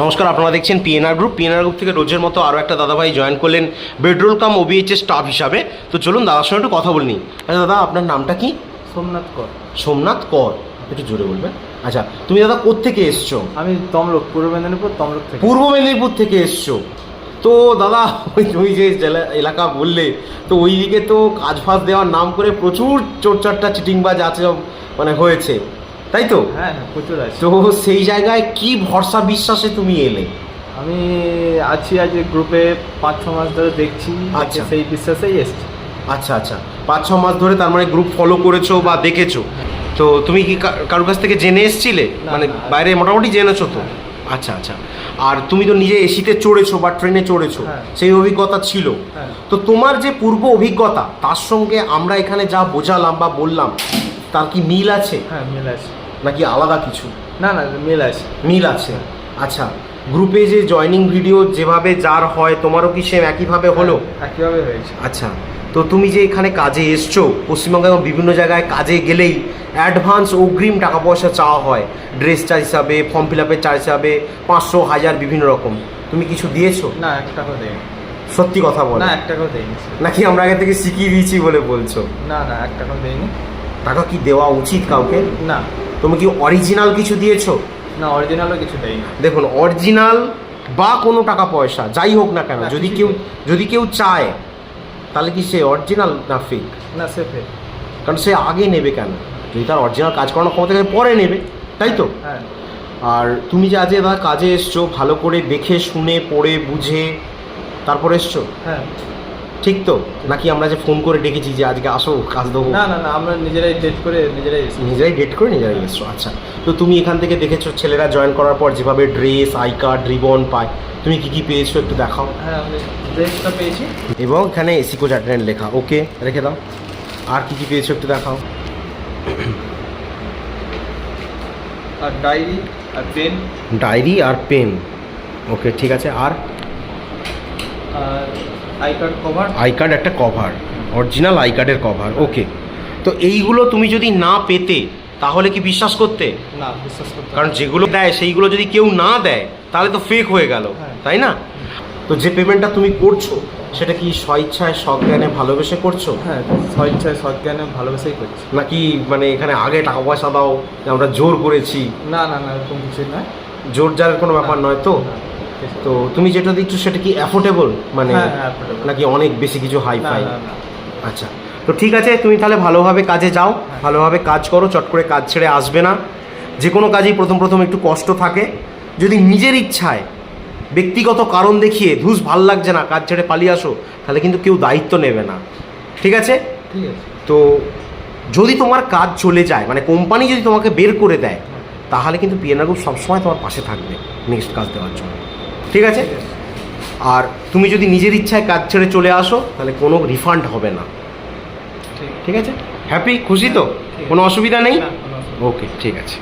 নমস্কার আপনারা দেখছেন পিএনআর গ্রুপ পিএনআর গ্রুপ থেকে রোজের মতো আরও একটা দাদাভাই জয়েন করলেন বেডরোল কাম ওবিএইচের স্টাফ হিসাবে। তো চলুন দাদার সঙ্গে একটু কথা বলে নিই। আচ্ছা দাদা আপনার নামটা কি? সোমনাথ কর। সোমনাথ কর। একটু জোরে বলবেন। আচ্ছা তুমি দাদা কোত্থেকে এসছো? আমি তমলুক পূর্ব মেদিনীপুর তমলুক থেকে। পূর্ব মেদিনীপুর থেকে এসছো? তো দাদা ওই তুমি যে এলাকা বললে তো ওই দিকে তো কাজ ফাজ দেওয়ার নাম করে প্রচুর চোরচারটা চিটিংবাজ আছে মানে হয়েছে। তাই তো? হ্যাঁ হ্যাঁ প্রচুর আছে। তো সেই জায়গায় কি ভরসা বিশ্বাসে তুমি এলে? আমি আছি আজ গ্রুপে পাঁচ ছ মাস ধরে দেখছি আচ্ছা। সেই বিশ্বাসেই এসছি। আচ্ছা আচ্ছা। পাঁচ ছ মাস ধরে তার মানে গ্রুপ ফলো করেছ বা দেখেছ? তো তুমি কি কারোর কাছ থেকে জেনে এসছিলে? মানে বাইরে মোটামুটি জেনেছো তো? আচ্ছা আচ্ছা। আর তুমি তো নিজে এসিতে চড়েছো বা ট্রেনে চড়েছো হ্যাঁ। সেই অভিজ্ঞতা ছিল। হ্যাঁ। তো তোমার যে পূর্ব অভিজ্ঞতা তার সঙ্গে আমরা এখানে যা বোঝালাম বা বললাম তার কি মিল আছে? হ্যাঁ মিল আছে। নাকি আলাদা কিছু? না না মিল আছে। মিল আছে। আচ্ছা গ্রুপে যে জয়নিং ভিডিও যেভাবে যার হয় তোমারও কি সেম একইভাবে হলো? একইভাবে হয়েছে। আচ্ছা তো তুমি যে এখানে কাজে এসছো পশ্চিমবঙ্গে এবং বিভিন্ন জায়গায় কাজে গেলেই অ্যাডভান্স অগ্রিম টাকা পয়সা চাওয়া হয়। ড্রেস চার্জ হিসাবে ফর্ম ফিল আপের চার্জ হিসাবে পাঁচশো হাজার বিভিন্ন রকম। তুমি কিছু দিয়েছ? না এক টাকাও দেয়নি। সত্যি কথা বলো। না এক টাকাও দেয়নি। নাকি আমরা আগে থেকে শিখিয়ে দিয়েছি বলে বলছো? না না এক টাকাও দেয়নি। টাকা কি দেওয়া উচিত কাউকে? না। তুমি কি অরিজিনাল কিছু দিয়েছ? না অরিজিনালও কিছু দেয়নি দেখুন অরিজিনাল বা কোনো টাকা পয়সা যাই হোক না কেন না, যদি কেউ যদি কেউ চায় তাহলে কি সে অরিজিনাল না ফেক না সেফে কারণ সে আগে নেবে কেন? যদি তার অরিজিনাল কাজ করানোর ক্ষমতা থাকে পরে নেবে তাই তো? হ্যাঁ। আর তুমি যে আজ দাদা কাজে এসছো ভালো করে দেখে শুনে পড়ে বুঝে তারপরে এসছো? হ্যাঁ। ঠিক তো? নাকি আমরা যে ফোন করে ডেকেছি যে আজকে আসো কাজ দেবো না না না আমরা নিজেরাই ডেট করে নিজেরাই নিজেরাই ডেট করে নিজেরাই এসছো? আচ্ছা। তো তুমি এখান থেকে দেখেছ ছেলেরা জয়েন করার পর যেভাবে ড্রেস আই কার্ড রিবন পায়। তুমি কি কি পেয়েছ একটু দেখাও। হ্যাঁ আমি ড্রেসটা পেয়েছি। এবং এখানে এসি কোচ অ্যাটেন্ডেন্ট লেখা। ওকে রেখে দাও। আর কি কি পেয়েছ একটু দেখাও। আর ডায়েরি আর পেন ডায়েরি আর পেন ওকে ঠিক আছে। আর? আর I card cover I card একটা কভার অরিজিনাল আই কার্ডের কভার ওকে তো এইগুলো তুমি যদি না পেতে তাহলে কি বিশ্বাস করতে? না বিশ্বাস করতে কারণ যেগুলো দেয় সেইগুলো যদি কেউ না দেয় তাহলে তো ফেক হয়ে গেল হ্যাঁ। তাই না? তো যে পেমেন্টটা তুমি করছ সেটা কি স্বইচ্ছায় সজ্ঞানে ভালোবেসে করছ? হ্যাঁ স্বইচ্ছায় সজ্ঞানে ভালোবেসেই করছি। নাকি মানে এখানে আগে টাকা পয়সা দাও আমরা জোর করেছি? না না না এরকম কিছু নয়। জোর জারের কোনো ব্যাপার নয় তো? না, তো তুমি যেটা দিচ্ছ সেটা কি অ্যাফোর্ডেবল মানে হ্যাঁ, হ্যাঁ। নাকি অনেক বেশি কিছু হাই ফাই আচ্ছা তো ঠিক আছে তুমি তাহলে ভালোভাবে কাজে যাও ভালোভাবে কাজ করো চট করে কাজ ছেড়ে আসবে না। যে কোনো কাজেই প্রথম প্রথম একটু কষ্ট থাকে। যদি নিজের ইচ্ছায় ব্যক্তিগত কারণ দেখিয়ে ধুস ভালো লাগছে না কাজ ছেড়ে পালিয়ে আসো তাহলে কিন্তু কেউ দায়িত্ব নেবে না। ঠিক আছে? ঠিক আছে। তো যদি তোমার কাজ চলে যায় মানে কোম্পানি যদি তোমাকে বের করে দেয় তাহলে কিন্তু পিএনআর গ্রুপ সবসময় তোমার পাশে থাকবে নেক্সট কাজ দেওয়ার জন্য। ঠিক আছে? আর তুমি যদি নিজের ইচ্ছায় কাজ ছেড়ে চলে আসো তাহলে কোনো রিফান্ড হবে না। ঠিক। আছে? হ্যাপি খুশি তো? কোনো অসুবিধা নেই। ওকে ঠিক আছে।